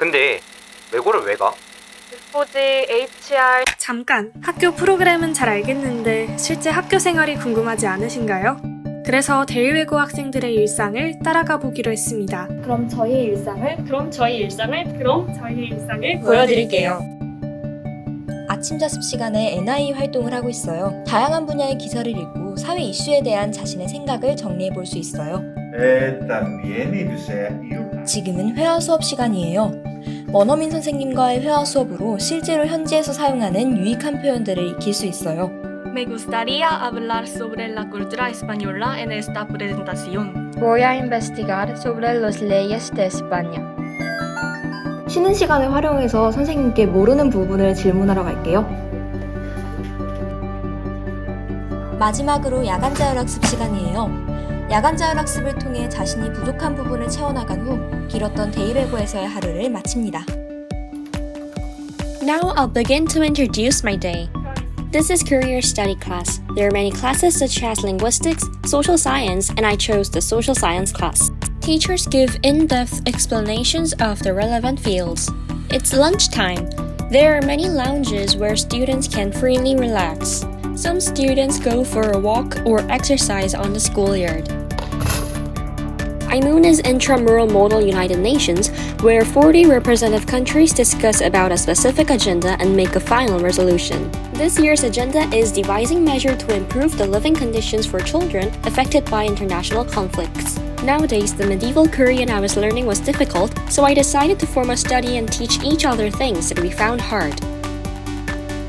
근데 외고를 왜 가? 포지 HR 잠깐, 학교 프로그램은 잘 알겠는데 실제 학교 생활이 궁금하지 않으신가요? 그래서 대외외고 학생들의 일상을 따라가 보기로 했습니다. 그럼 저희의 일상을 그럼 저희 일상을, 그럼 저희의 일상을 보여드릴게요. 아침 자습 시간에 NI 활동을 하고 있어요. 다양한 분야의 기사를 읽고 사회 이슈에 대한 자신의 생각을 정리해 볼 수 있어요. Eh, también y 지금은 회화 수업 시간이에요. 원어민 선생님과의 회화 수업으로 실제로 현지에서 사용하는 유익한 표현들을 익힐 수 있어요. Me gustaría hablar sobre la cultura española en esta presentación. Voy a investigar sobre las leyes de España. 쉬는 시간을 활용해서 선생님께 모르는 부분을 질문하러 갈게요. 마지막으로 야간 자율학습 시간이에요. 야간 자율학습을 통해 자신이 부족한 부분을 채워나간 후 길었던 데이외고에서의 하루를 마칩니다. Now I'll begin to introduce my day. This is career study class. There are many classes such as linguistics, social science, and I chose the social science class. Teachers give in-depth explanations of the relevant fields. It's lunchtime. There are many lounges where students can freely relax. Some students go for a walk or exercise on the schoolyard. IMOON is Intramural Modal United Nations, where 40 representative countries discuss about a specific agenda and make a final resolution. This year's agenda is devising measure to improve the living conditions for children affected by international conflicts. Nowadays, the medieval Korean I was learning was difficult, so I decided to form a study and teach each other things that we found hard.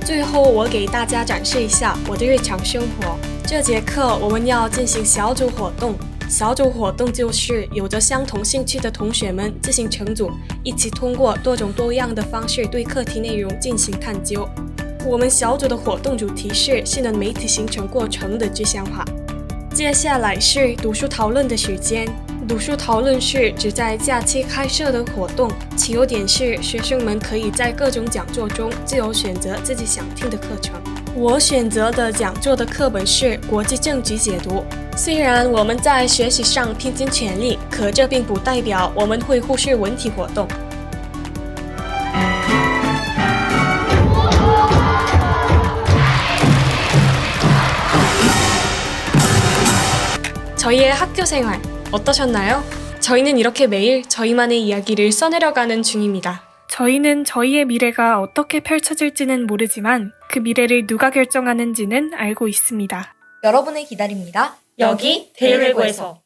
最后，我给大家展示一下我的日常生活。这节课我们要进行小组活动。 小组活动就是有着相同兴趣的同学们自行成组，一起通过多种多样的方式对课题内容进行探究。我们小组的活动主题是新闻媒体形成过程的具象化。接下来是读书讨论的时间。读书讨论是指在假期开设的活动，其优点是学生们可以在各种讲座中自由选择自己想听的课程。我选择的讲座的课本是《国际政局解读》。虽然我们在学习上拼尽全力，可这并不代表我们会忽视文体活动。 저희의 학교 생활 어떠셨나요? 저희는 이렇게 매일 저희만의 이야기를 써내려가는 중입니다. 저희는 저희의 미래가 어떻게 펼쳐질지는 모르지만 그 미래를 누가 결정하는지는 알고 있습니다. 여러분을 기다립니다. 여기 대외외고에서.